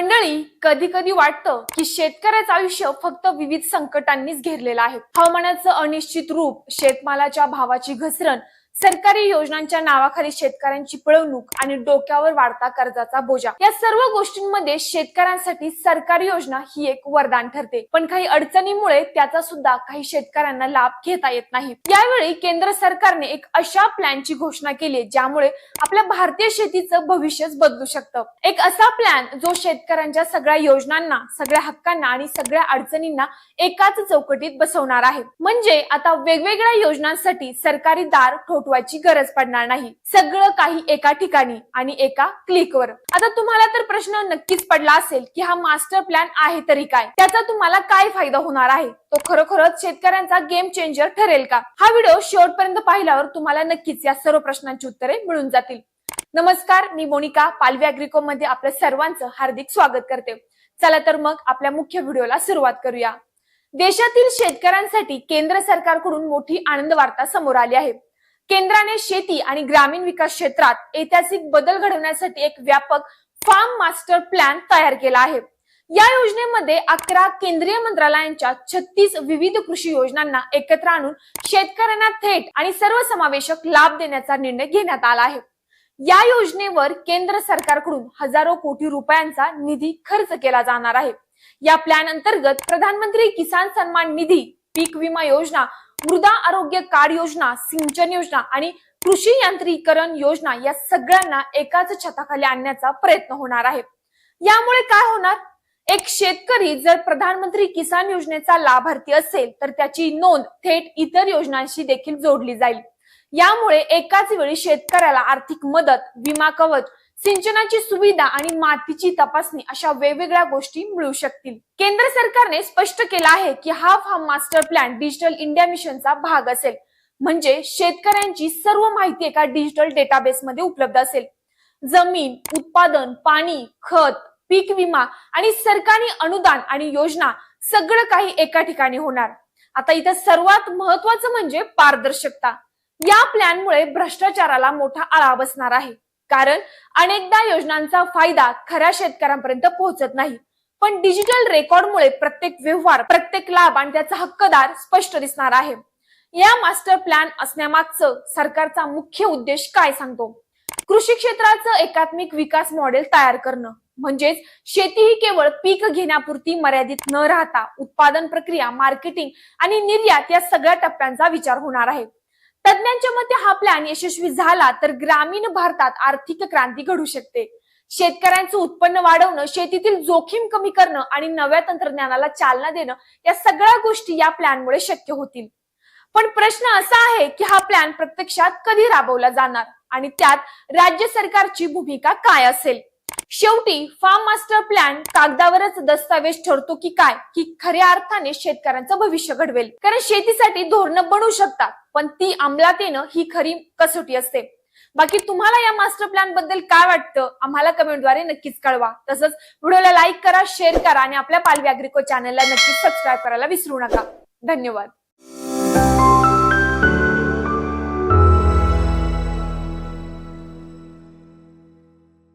मंडळी कधी कधी वाटतं की शेतकऱ्याचं आयुष्य फक्त विविध संकटांनीच घेरलेलं आहे. हवामानाचं अनिश्चित रूप शेतमालाच्या भावाची घसरण सरकारी योजनांच्या नावाखाली शेतकऱ्यांची पळवणूक आणि डोक्यावर वाढता कर्जाचा बोजा. या सर्व गोष्टींमध्ये शेतकऱ्यांसाठी सरकारी योजना ही एक वरदान ठरते. पण काही अडचणीमुळे त्याचा सुद्धा काही शेतकऱ्यांना लाभ घेता येत नाही. यावेळी केंद्र सरकारने एक अशा प्लॅनची घोषणा केली ज्यामुळे आपल्या भारतीय शेतीचं भविष्यच बदलू शकतं. एक असा प्लॅन जो शेतकऱ्यांच्या सगळ्या योजनांना सगळ्या हक्कांना आणि सगळ्या अडचणींना एकाच चौकटीत बसवणार आहे. म्हणजे आता वेगवेगळ्या योजनांसाठी सरकारी दार ठोठवायची गरज पडणार नाही. सगळं काही एका ठिकाणी आणि एका क्लिकवर आता तुम्हाला तर प्रश्न नक्कीच पडला असेल की हा मास्टर प्लॅन आहे तरी काय? त्याचा तुम्हाला काय फायदा होणार आहे? तो खरोखरच शेतकऱ्यांचा गेम चेंजर ठरेल का? हा व्हिडिओ शेवटपर्यंत पाहिल्यावर तुम्हाला नक्कीच या सर्व प्रश्नांची उत्तरे मिळून जातील. नमस्कार मी मोनिका पालवी अॅग्रिको मध्ये आपल्या सर्वांचं हार्दिक स्वागत करते. चला तर मग आपल्या मुख्य व्हिडिओला सुरुवात करूया. देशातील शेतकऱ्यांसाठी केंद्र सरकारकडून मोठी आनंद वार्ता समोर आली आहे. केंद्राने शेती आणि ग्रामीण विकास क्षेत्रात ऐतिहासिक बदल घडवण्यासाठी एक व्यापक फार्म मास्टर प्लॅन तयार केला आहे. या योजनेमध्ये अकरा केंद्रीय मंत्रालयांच्या छत्तीस विविध कृषी योजनांना एकत्र आणून शेतकऱ्यांना थेट आणि सर्वसमावेशक लाभ देण्याचा निर्णय घेण्यात आला आहे. या योजनेवर केंद्र सरकारकडून हजारो कोटी रुपयांचा निधी खर्च केला जाणार आहे. या प्लॅन अंतर्गत प्रधानमंत्री किसान सन्मान निधी पीक विमा योजना मृदा आरोग्य कार्ड योजना सिंचन योजना आणि कृषी यांत्रिकरण योजना या सगळ्यांना एकाच छताखाली आणण्याचा प्रयत्न होणार आहे. यामुळे काय होणार? एक शेतकरी जर प्रधानमंत्री किसान योजनेचा लाभार्थी असेल तर त्याची नोंद थेट इतर योजनांशी देखील जोडली जाईल. यामुळे एकाच वेळी शेतकऱ्याला आर्थिक मदत विमा कवच सिंचनाची सुविधा आणि मातीची तपासणी अशा वेगवेगळ्या गोष्टी मिळू शकतील. केंद्र सरकारने स्पष्ट केलं आहे की हा farm master plan digital India मिशनचा भाग असेल. म्हणजे शेतकऱ्यांची सर्व माहिती एका डिजिटल डेटाबेसमध्ये उपलब्ध असेल. जमीन उत्पादन पाणी खत पीक विमा आणि सरकारी अनुदान आणि योजना सगळं काही एका ठिकाणी होणार. आता इथं सर्वात महत्वाचं म्हणजे पारदर्शकता. या प्लॅनमुळे भ्रष्टाचाराला मोठा आळा बसणार आहे. कारण अनेकदा योजनांचा फायदा खऱ्या शेतकऱ्यांपर्यंत पोहोचत नाही. पण डिजिटल रेकॉर्डमुळे प्रत्येक व्यवहार प्रत्येक लाभ आणि त्याचा हक्कदार स्पष्ट दिसणार आहे. या मास्टर प्लॅन असण्यामागचं सरकारचा मुख्य उद्देश काय सांगतो? कृषी क्षेत्राचं एकात्मिक विकास मॉडेल तयार करणं. म्हणजेच शेती ही केवळ पीक घेण्यापुरती मर्यादित न राहता उत्पादन प्रक्रिया मार्केटिंग आणि निर्यात या सगळ्या टप्प्यांचा विचार होणार आहे. तज्ज्ञांच्या मते हा प्लॅन यशस्वी झाला तर ग्रामीण भारतात आर्थिक क्रांती घडू शकते. शेतकऱ्यांचं उत्पन्न वाढवणं शेतीतील जोखीम कमी करणं आणि नव्या तंत्रज्ञानाला चालना देणं या सगळ्या गोष्टी या प्लॅनमुळे शक्य होतील. पण प्रश्न असा आहे की हा प्लॅन प्रत्यक्षात कधी राबवला जाणार आणि त्यात राज्य सरकारची भूमिका काय असेल? शेवटी फार्म मास्टर प्लॅन कागदावरच दस्तावेज ठरतो की काय? की खऱ्या अर्थाने शेतकऱ्यांचं भविष्य घडवेल. कारण शेतीसाठी धोरणं बनवू शकतात पण ती अंमलात येणं ही खरी कसोटी असते. बाकी तुम्हाला या मास्टर प्लॅनबद्दल काय वाटतं? आम्हाला कमेंटद्वारे नक्कीच कळवा. तसंच व्हिडिओला लाईक करा शेअर करा आणि आपल्या पालवी अॅग्रिको चॅनलला नक्कीच सबस्क्राईब करायला विसरू नका. धन्यवाद.